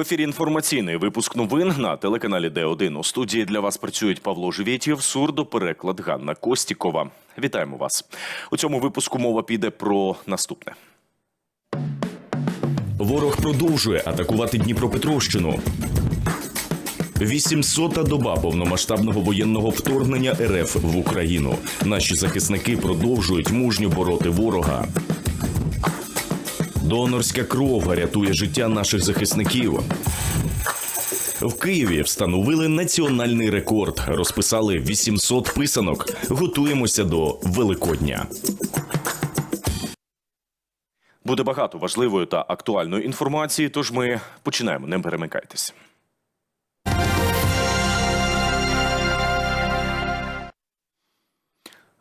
ефірі інформаційний випуск новин на телеканалі Д1. У студії для вас працюють Павло Живєтєв, сурдопереклад Ганна Костікова. Вітаємо вас. У цьому випуску мова піде про наступне. Ворог продовжує атакувати Дніпропетровщину. 800-та доба повномасштабного воєнного вторгнення РФ в Україну. Наші захисники продовжують мужньо бороти ворога. Донорська кров рятує життя наших захисників. В Києві встановили національний рекорд. Розписали 800 писанок. Готуємося до Великодня. Буде багато важливої та актуальної інформації. Тож ми починаємо. Не перемикайтеся.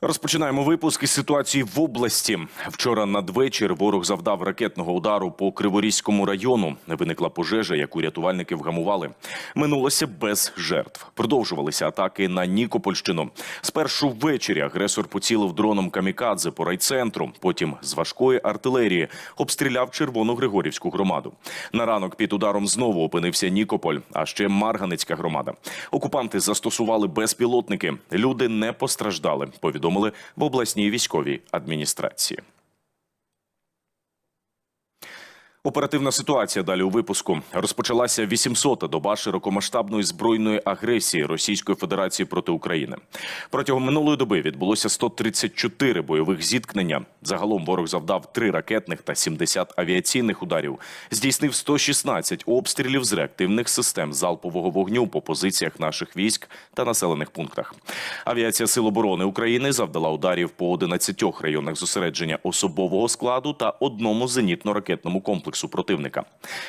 Розпочинаємо випуск із ситуації в області. Вчора надвечір ворог завдав ракетного удару по Криворізькому району. Виникла пожежа, яку рятувальники вгамували. Минулося без жертв. Продовжувалися атаки на Нікопольщину. Спершу ввечері агресор поцілив дроном камікадзе по райцентру. Потім з важкої артилерії обстріляв Червоногригорівську громаду. На ранок під ударом знову опинився Нікополь, а ще Марганецька громада. Окупанти застосували безпілотники. Люди не постраждали. Повідомили в обласній військовій адміністрації. Оперативна ситуація далі у випуску розпочалася 800-та доба широкомасштабної збройної агресії Російської Федерації проти України. Протягом минулої доби відбулося 134 бойових зіткнення. Загалом ворог завдав 3 ракетних та 70 авіаційних ударів. Здійснив 116 обстрілів з реактивних систем залпового вогню по позиціях наших військ та населених пунктах. Авіація Сил оборони України завдала ударів по 11 районах зосередження особового складу та одному зенітно-ракетному комплексу противника.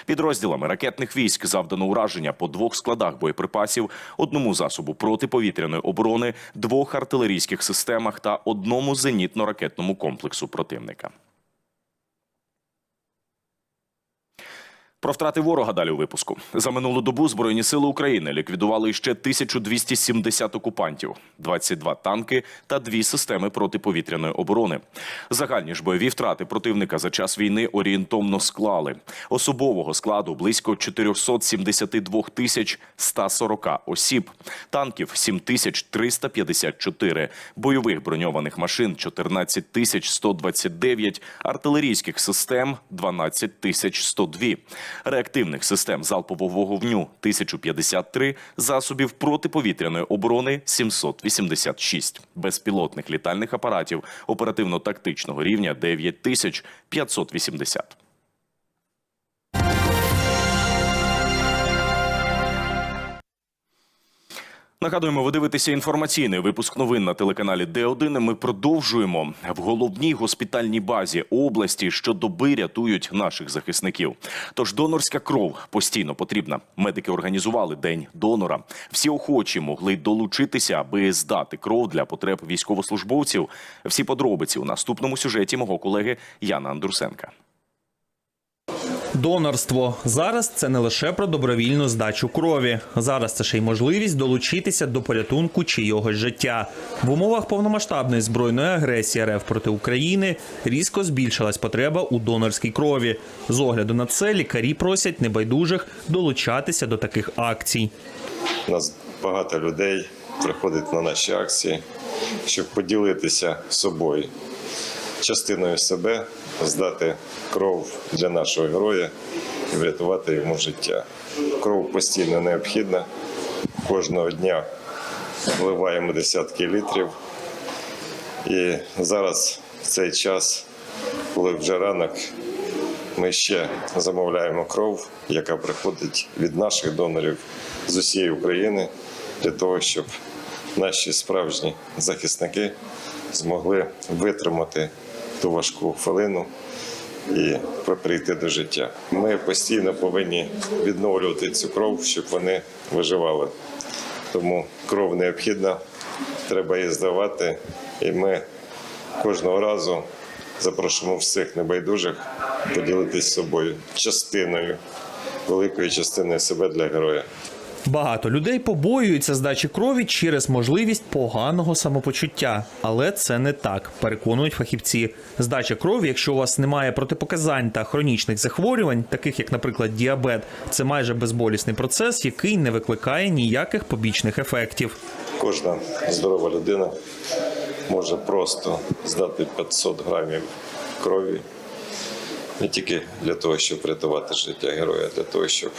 Підрозділами ракетних військ завдано ураження по двох складах боєприпасів, одному засобу протиповітряної оборони, двох артилерійських системах та одному зенітно-ракетному комплексу противника. Про втрати ворога далі у випуску. За минулу добу збройні сили України ліквідували ще 1270 окупантів, 22 танки та дві системи протиповітряної оборони. Загальні ж бойові втрати противника за час війни орієнтовно склали. Особового складу близько 472 тисяч 140 осіб, танків 7354, бойових броньованих машин 14 тисяч 129, артилерійських систем 12 тисяч 102 реактивних систем залпового вогню 1053, засобів протиповітряної оборони 786, безпілотних літальних апаратів оперативно-тактичного рівня 9580. Нагадуємо, ви дивитеся інформаційний випуск новин на телеканалі Д1. Ми продовжуємо в головній госпітальній базі області щодоби рятують наших захисників. Тож донорська кров постійно потрібна. Медики організували день донора. Всі охочі могли долучитися, аби здати кров для потреб військовослужбовців. Всі подробиці у наступному сюжеті мого колеги Яна Андрусенка. Донорство зараз це не лише про добровільну здачу крові. Зараз це ще й можливість долучитися до порятунку чийогось життя. В умовах повномасштабної збройної агресії РФ проти України різко збільшилась потреба у донорській крові. З огляду на це лікарі просять небайдужих долучатися до таких акцій. У нас багато людей приходить на наші акції, щоб поділитися собою, частиною себе, здати кров для нашого героя і врятувати йому життя. Кров постійно необхідна. Кожного дня вливаємо десятки літрів. І зараз в цей час, коли вже ранок, ми ще замовляємо кров, яка приходить від наших донорів з усієї України, для того, щоб наші справжні захисники змогли витримати ту важку хвилину і прийти до життя. Ми постійно повинні відновлювати цю кров, щоб вони виживали. Тому кров необхідна, треба її здавати, і ми кожного разу запрошуємо всіх небайдужих поділитися собою частиною, великою частиною себе для героя. Багато людей побоюються здачі крові через можливість поганого самопочуття, але це не так, переконують фахівці. Здача крові, якщо у вас немає протипоказань та хронічних захворювань, таких як, наприклад, діабет, це майже безболісний процес, який не викликає ніяких побічних ефектів. Кожна здорова людина може просто здати 500 грамів крові не тільки для того, щоб врятувати життя героя, а для того, щоб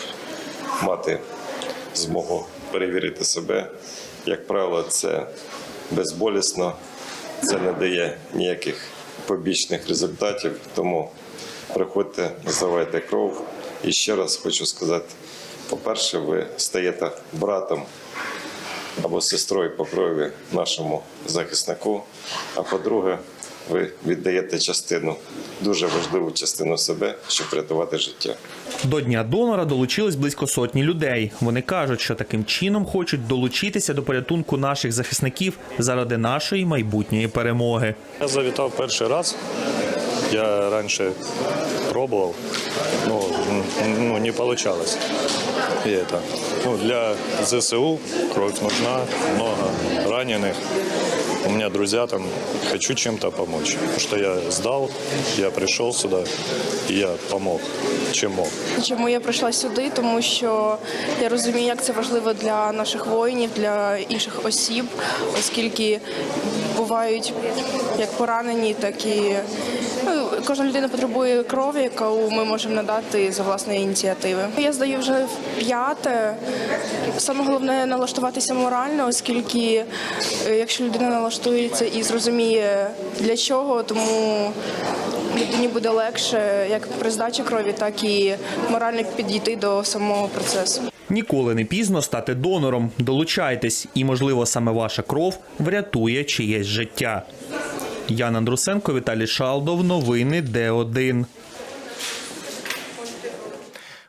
мати змогу перевірити себе. Як правило, це безболісно, це не дає ніяких побічних результатів. Тому приходьте, здавайте кров. І ще раз хочу сказати: по-перше, ви стаєте братом або сестрою по крові нашому захиснику. А по-друге, ви віддаєте частину, дуже важливу частину себе, щоб врятувати життя. До дня донора долучились близько сотні людей. Вони кажуть, що таким чином хочуть долучитися до порятунку наших захисників заради нашої майбутньої перемоги. Я завітав перший раз. Я раніше пробував, ну, ну не получалось. И это, ну, для ЗСУ кровь нужна, много раненых. У меня друзья там, хочу чем-то помочь. Потому что я сдал, я пришел сюда, и я помог, чем мог. Чому я прийшла сюди? Тому що я розумію, як це важливо для наших воїнів, для інших осіб, оскільки бувають як поранені, так і кожна людина потребує крові, яку ми можемо надати за власної ініціативи. Я здаю вже п'яте. Саме головне налаштуватися морально, оскільки е, якщо людина налаштується і зрозуміє для чого, тому людині буде легше як при здачі крові, так і морально підійти до самого процесу. Ніколи не пізно стати донором. Долучайтесь, і можливо саме ваша кров врятує чиєсь життя. Ян Андрусенко, Віталій Шалдов. Новини Д1.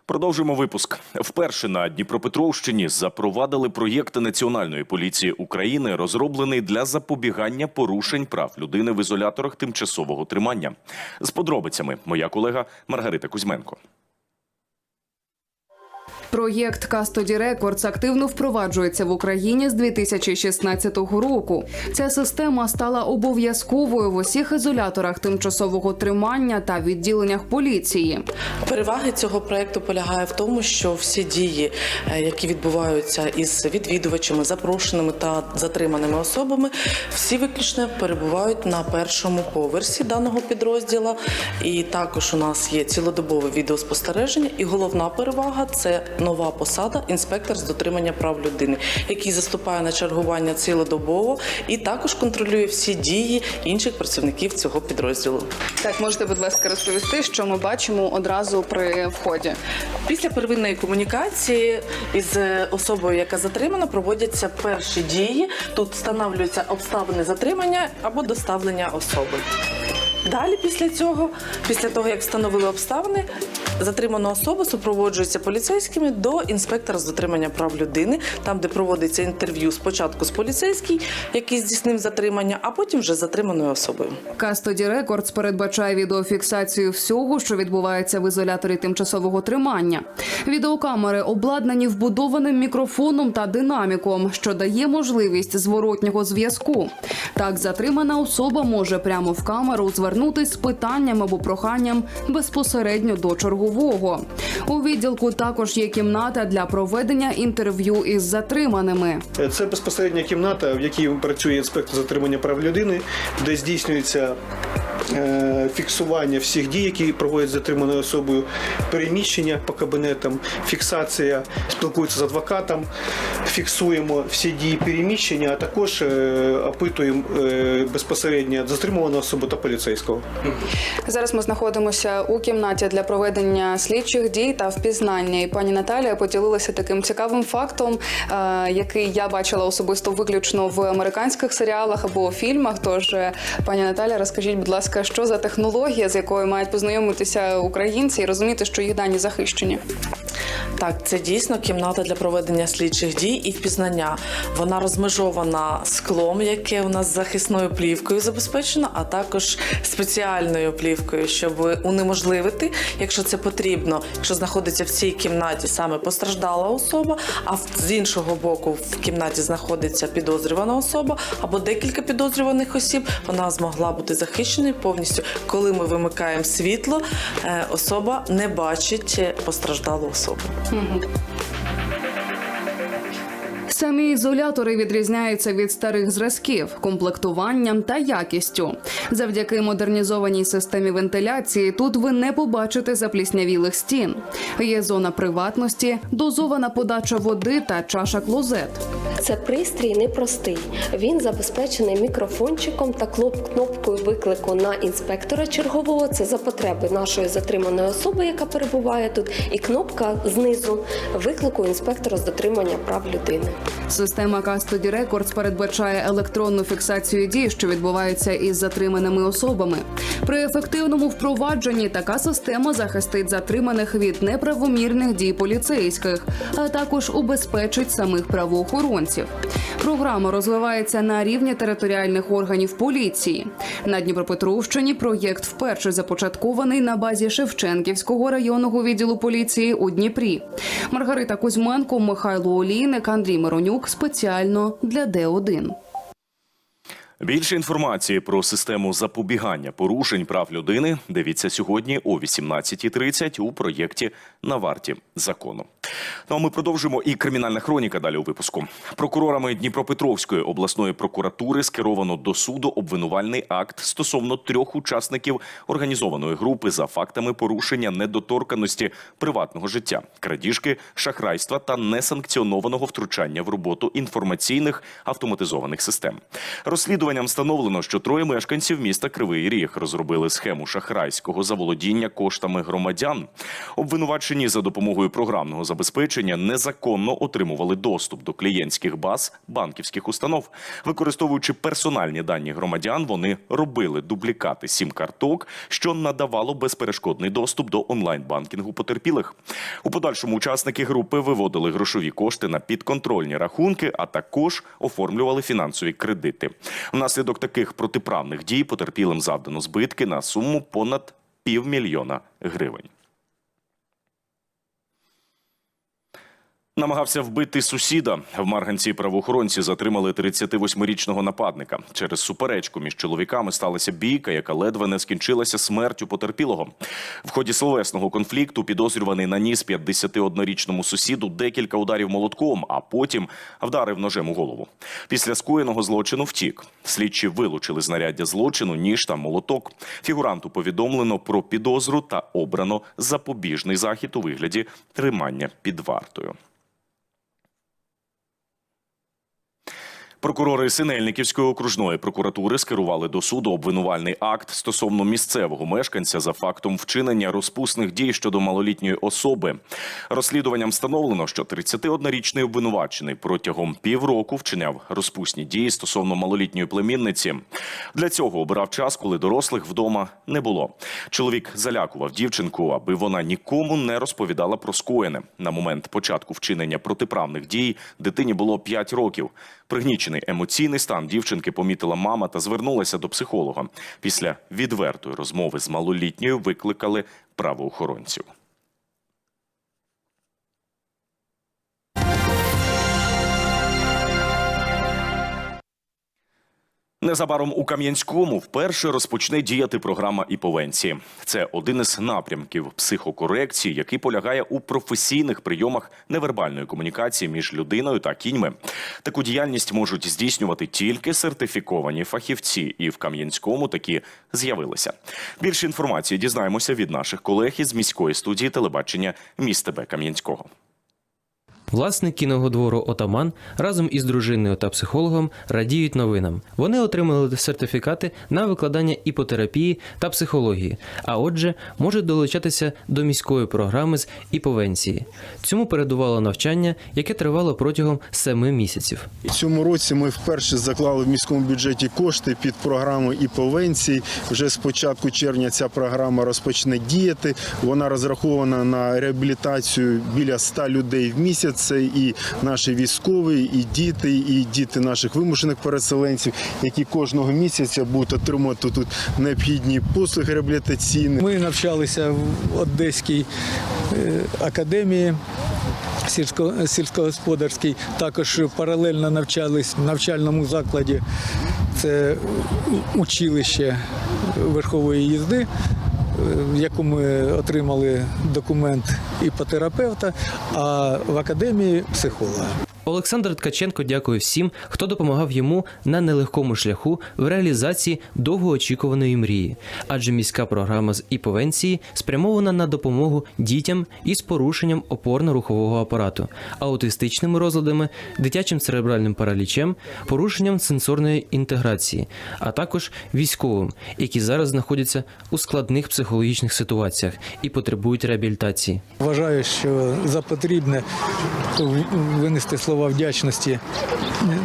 Продовжуємо випуск. Вперше на Дніпропетровщині запровадили проєкт Національної поліції України, розроблений для запобігання порушень прав людини в ізоляторах тимчасового тримання. З подробицями моя колега Маргарита Кузьменко. Проєкт Custody Records активно впроваджується в Україні з 2016 року. Ця система стала обов'язковою в усіх ізоляторах тимчасового тримання та відділеннях поліції. Переваги цього проекту полягає в тому, що всі дії, е, які відбуваються із відвідувачами, запрошеними та затриманими особами, всі виключно перебувають на першому поверсі даного підрозділу. І також у нас є цілодобове відеоспостереження. І головна перевага це нова посада інспектор з дотримання прав людини, який заступає на чергування цілодобово і також контролює всі дії інших працівників цього підрозділу. Так, можете, будь ласка, розповісти, що ми бачимо одразу при вході. Після первинної комунікації із е, особою, яка затримана, проводяться перші дії. Тут встановлюються обставини затримання або доставлення особи. Далі, після цього, після того як встановили обставини, затримана особа супроводжується поліцейськими до інспектора з дотримання прав людини, там де проводиться інтерв'ю спочатку з поліцейським, який здійснив затримання, а потім вже з затриманою особою. Custody Records передбачає відеофіксацію всього, що відбувається в ізоляторі тимчасового тримання. Відеокамери обладнані вбудованим мікрофоном та динаміком, що дає можливість зворотнього зв'язку. Так, затримана особа може прямо в камеру звернутись з питанням або проханням безпосередньо до чергового. У відділку також є кімната для проведення інтерв'ю із затриманими. Це безпосередня кімната, в якій працює інспектор затримання прав людини, де здійснюється е, фіксування всіх дій, які проводять затриманою особою, переміщення по кабінетам, фіксація, спілкується з адвокатом, фіксуємо всі дії переміщення, а також е, опитуємо е, безпосередньо затримувану особу та поліцейського. Зараз ми знаходимося у кімнаті для проведення слідчих дій та впізнання. І пані Наталія поділилася таким цікавим фактом, е, який я бачила особисто виключно в американських серіалах або фільмах. Тож, е, пані Наталя, розкажіть, будь ласка, що за технологія, з якою мають познайомитися українці і розуміти, що їх дані захищені? Так, це дійсно кімната для проведення слідчих дій і впізнання. Вона розмежована склом, яке у нас захисною плівкою забезпечено, а також спеціальною плівкою, щоб унеможливити, якщо це потрібно, якщо знаходиться в цій кімнаті саме постраждала особа, а з іншого боку в кімнаті знаходиться підозрювана особа або декілька підозрюваних осіб, вона змогла бути захищеною повністю. Коли ми вимикаємо світло, е, особа не бачить е, постраждалу особу. Самі ізолятори відрізняються від старих зразків комплектуванням та якістю. Завдяки модернізованій системі вентиляції тут ви не побачите запліснявілих стін. Є зона приватності, дозована подача води та чаша клозет. Це пристрій непростий. Він забезпечений мікрофончиком та кнопкою виклику на інспектора чергового. Це за потреби нашої затриманої особи, яка перебуває тут, і кнопка знизу виклику інспектора з дотримання прав людини. Система Custody Records передбачає електронну фіксацію дій, що відбуваються із затриманими особами. При ефективному впровадженні така система захистить затриманих від неправомірних дій поліцейських, а також убезпечить самих правоохоронців. Програма розвивається на рівні територіальних органів поліції. На Дніпропетровщині проєкт вперше започаткований на базі Шевченківського районного відділу поліції у Дніпрі. Маргарита Кузьменко, Михайло Олійник, Андрій Миронюк спеціально для Д1. Більше інформації про систему запобігання порушень прав людини дивіться сьогодні о 18.30 у проєкті на варті закону. Ну а ми продовжимо і кримінальна хроніка далі у випуску. Прокурорами Дніпропетровської обласної прокуратури скеровано до суду обвинувальний акт стосовно трьох учасників організованої групи за фактами порушення недоторканості приватного життя, крадіжки, шахрайства та несанкціонованого втручання в роботу інформаційних автоматизованих систем. Розслідуванням встановлено, що троє мешканців міста Кривий Ріг розробили схему шахрайського заволодіння коштами громадян. Обвинувачені за допомогою програмного забезпечення незаконно отримували доступ до клієнтських баз банківських установ. Використовуючи персональні дані громадян, вони робили дублікати сім-карток, що надавало безперешкодний доступ до онлайн-банкінгу потерпілих. У подальшому учасники групи виводили грошові кошти на підконтрольні рахунки, а також оформлювали фінансові кредити. Внаслідок таких протиправних дій потерпілим завдано збитки на суму понад півмільйона гривень. Намагався вбити сусіда. В Марганці правоохоронці затримали 38-річного нападника. Через суперечку між чоловіками сталася бійка, яка ледве не скінчилася смертю потерпілого. В ході словесного конфлікту підозрюваний наніс 51-річному сусіду декілька ударів молотком, а потім вдарив ножем у голову. Після скоєного злочину втік. Слідчі вилучили знаряддя злочину, ніж та молоток. Фігуранту повідомлено про підозру та обрано запобіжний захід у вигляді тримання під вартою. Прокурори Синельниківської окружної прокуратури скерували до суду обвинувальний акт стосовно місцевого мешканця за фактом вчинення розпусних дій щодо малолітньої особи. Розслідуванням встановлено, що 31-річний обвинувачений протягом півроку вчиняв розпусні дії стосовно малолітньої племінниці. Для цього обирав час, коли дорослих вдома не було. Чоловік залякував дівчинку, аби вона нікому не розповідала про скоєне. На момент початку вчинення протиправних дій дитині було 5 років. Пригнічений емоційний стан дівчинки помітила мама та звернулася до психолога. Після відвертої розмови з малолітньою викликали правоохоронців. Незабаром у Кам'янському вперше розпочне діяти програма іповенції. Це один із напрямків психокорекції, який полягає у професійних прийомах невербальної комунікації між людиною та кіньми. Таку діяльність можуть здійснювати тільки сертифіковані фахівці, і в Кам'янському такі з'явилися. Більше інформації дізнаємося від наших колег із міської студії телебачення міст ТБ Кам'янського. Власник кіного двору Отаман разом із дружиною та психологом радіють новинам. Вони отримали сертифікати на викладання іпотерапії та психології, а отже, можуть долучатися до міської програми з іповенції. Цьому передувало навчання, яке тривало протягом семи місяців. Цьому році ми вперше заклали в міському бюджеті кошти під програму іповенції. Вже з початку червня ця програма розпочне діяти. Вона розрахована на реабілітацію біля 100 людей в місяць. Це і наші військові, і діти, і діти наших вимушених переселенців, які кожного місяця будуть отримувати тут необхідні послуги реабілітаційні. Ми навчалися в Одеській е, академії сільсько- сільськогосподарській. Також паралельно навчались в навчальному закладі. Це училище верхової їзди, в яку ми отримали документ іпотерапевта, а в академії психолога. Олександр Ткаченко дякує всім, хто допомагав йому на нелегкому шляху в реалізації довгоочікуваної мрії, адже міська програма з іповенції спрямована на допомогу дітям із порушенням опорно-рухового апарату, аутистичними розладами, дитячим церебральним паралічем, порушенням сенсорної інтеграції, а також військовим, які зараз знаходяться у складних психологічних ситуаціях і потребують реабілітації. Вважаю, що за потрібне винести слова вдячності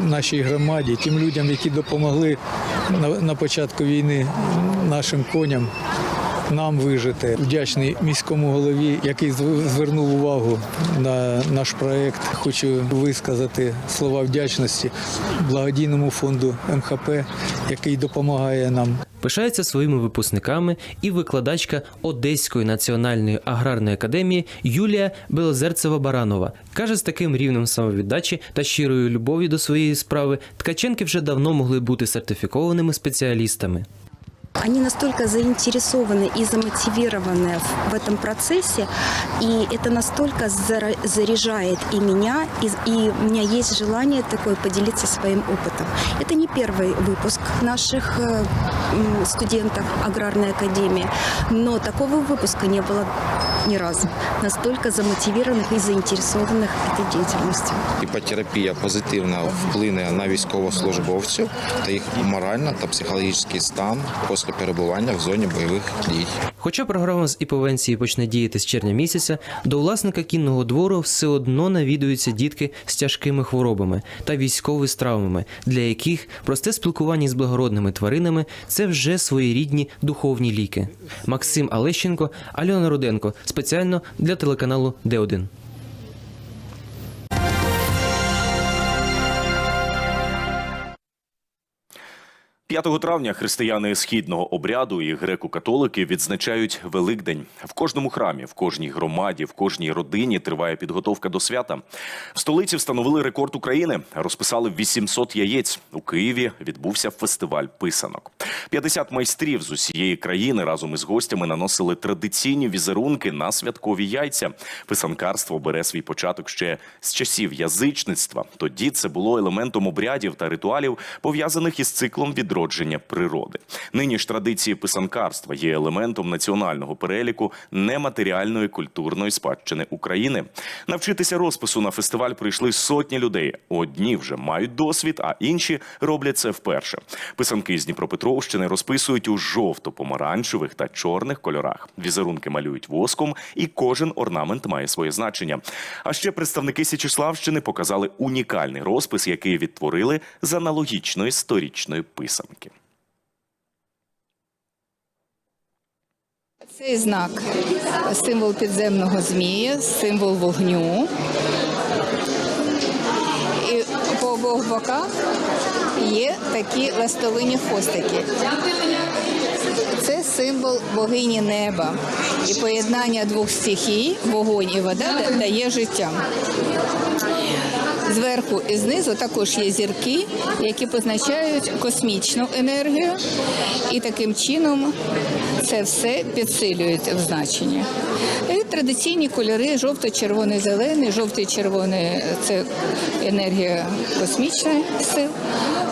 нашій громаді, тим людям, які допомогли на, початку війни нашим коням. Нам вижити вдячний міському голові, який звернув увагу на наш проект. Хочу висказати слова вдячності благодійному фонду МХП, який допомагає нам Пишається своїми випускниками і викладачка Одеської національної аграрної академії Юлія Белозерцева-Баранова. Каже, з таким рівнем самовіддачі та щирою любов'ю до своєї справи ткаченки вже давно могли бути сертифікованими спеціалістами. Они настолько заинтересованы и замотивированы в, в этом процессе, и это настолько зара- заряжает и меня, и, и у меня есть желание такое поделиться своим опытом. Это не первый выпуск наших э, м, студентов аграрной академии, но такого выпуска не было ни разу. Настолько замотивированных и заинтересованных этой деятельностью. Іпотерапія позитивно вплине на військовослужбовців та їх моральний та психологічний стан після перебування в зоні бойових дій. Хоча програма з іповенції почне діяти з червня місяця, до власника кінного двору все одно навідуються дітки з тяжкими хворобами та військові з травмами, для яких просте спілкування з благородними тваринами це вже своєрідні духовні ліки. Максим Алещенко, Альона Руденко спеціально для телеканалу Д1. 5 травня християни східного обряду і греко-католики відзначають Великдень. В кожному храмі, в кожній громаді, в кожній родині триває підготовка до свята. В столиці встановили рекорд України. Розписали 800 яєць. У Києві відбувся фестиваль писанок. 50 майстрів з усієї країни разом із гостями наносили традиційні візерунки на святкові яйця. Писанкарство бере свій початок ще з часів язичництва. Тоді це було елементом обрядів та ритуалів, пов'язаних із циклом відродження природи. Нині ж традиції писанкарства є елементом національного переліку нематеріальної культурної спадщини України. Навчитися розпису на фестиваль прийшли сотні людей. Одні вже мають досвід, а інші роблять це вперше. Писанки з Дніпропетровщини розписують у жовто-помаранчевих та чорних кольорах. Візерунки малюють воском, і кожен орнамент має своє значення. А ще представники Січеславщини показали унікальний розпис, який відтворили з аналогічної сторічної писанки. Цей знак символ підземного змія, символ вогню. І по обох боках є такі ластовинні хвостики. Це символ богині неба. І поєднання двох стихій, вогонь і вода, дає життя. Зверху і знизу також є зірки, які позначають космічну енергію, і таким чином це все підсилюють в значенні. І традиційні кольори: жовто, червоний, зелений, жовтий, червоний це енергія космічних сил,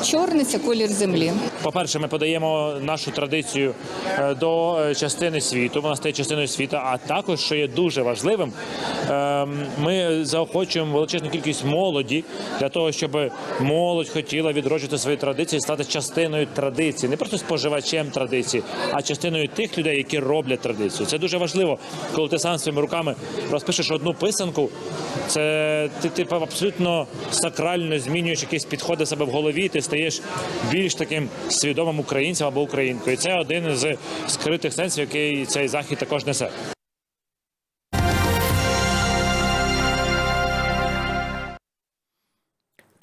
чорний це колір землі. По-перше, ми подаємо нашу традицію е, до е, частини світу. Вона стає частиною світу. А також, що є дуже важливим, ем, ми заохочуємо величезну кількість молоді для того, щоб молодь хотіла відроджувати свої традиції, стати частиною традиції, не просто споживачем традиції, а частиною тих людей, які роблять традицію. Це дуже важливо, коли ти сам своїми руками розпишеш одну писанку. Це ти, ти абсолютно сакрально змінюєш якісь підходи себе в голові. Ти стаєш більш таким свідомим українцем або українкою. І це один з скритих сенсів, який цей захід також несе.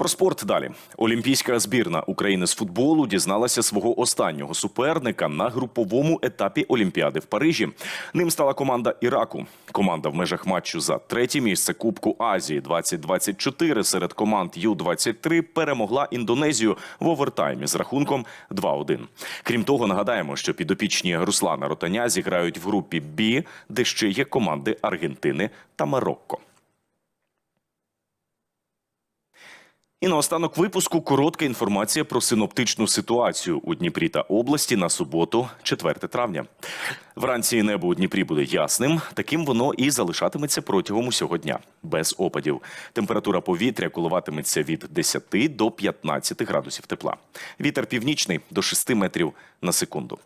Про спорт далі. Олімпійська збірна України з футболу дізналася свого останнього суперника на груповому етапі Олімпіади в Парижі. Ним стала команда Іраку. Команда в межах матчу за третє місце Кубку Азії 2024 серед команд Ю-23 перемогла Індонезію в овертаймі з рахунком 2-1. Крім того, нагадаємо, що підопічні Руслана Ротаня зіграють в групі Бі, де ще є команди Аргентини та Марокко. І наостанок випуску коротка інформація про синоптичну ситуацію у Дніпрі та області на суботу, 4 травня. Вранці небо у Дніпрі буде ясним. Таким воно і залишатиметься протягом усього дня, без опадів. Температура повітря коливатиметься від 10 до 15 градусів тепла. Вітер північний до 6 метрів на секунду.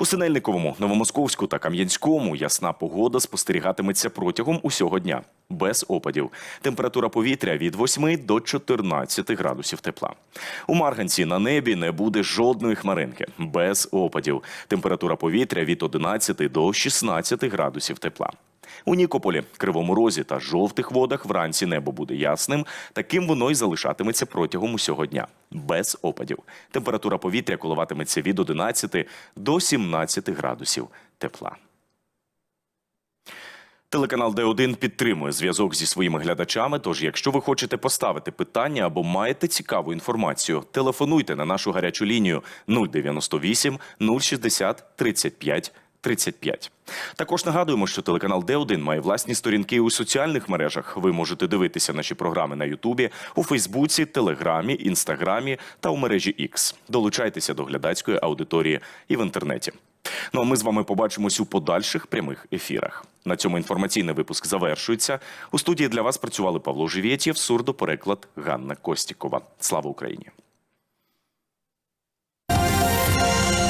У Синельниковому, Новомосковську та Кам'янському ясна погода спостерігатиметься протягом усього дня, без опадів. Температура повітря від 8 до 14 градусів тепла. У Марганці на небі не буде жодної хмаринки, без опадів. Температура повітря від 11 до 16 градусів тепла. У Нікополі, Кривому Розі та жовтих водах вранці небо буде ясним. Таким воно й залишатиметься протягом усього дня, без опадів. Температура повітря коливатиметься від 11 до 17 градусів тепла. Телеканал Д1 підтримує зв'язок зі своїми глядачами. Тож, якщо ви хочете поставити питання або маєте цікаву інформацію, телефонуйте на нашу гарячу лінію 098 060 35 35. Також нагадуємо, що телеканал Д1 має власні сторінки у соціальних мережах. Ви можете дивитися наші програми на Ютубі, у Фейсбуці, Телеграмі, Інстаграмі та у мережі X. Долучайтеся до глядацької аудиторії і в інтернеті. Ну а ми з вами побачимось у подальших прямих ефірах. На цьому інформаційний випуск завершується. У студії для вас працювали Павло Живєтєв, сурдопереклад Ганна Костікова. Слава Україні!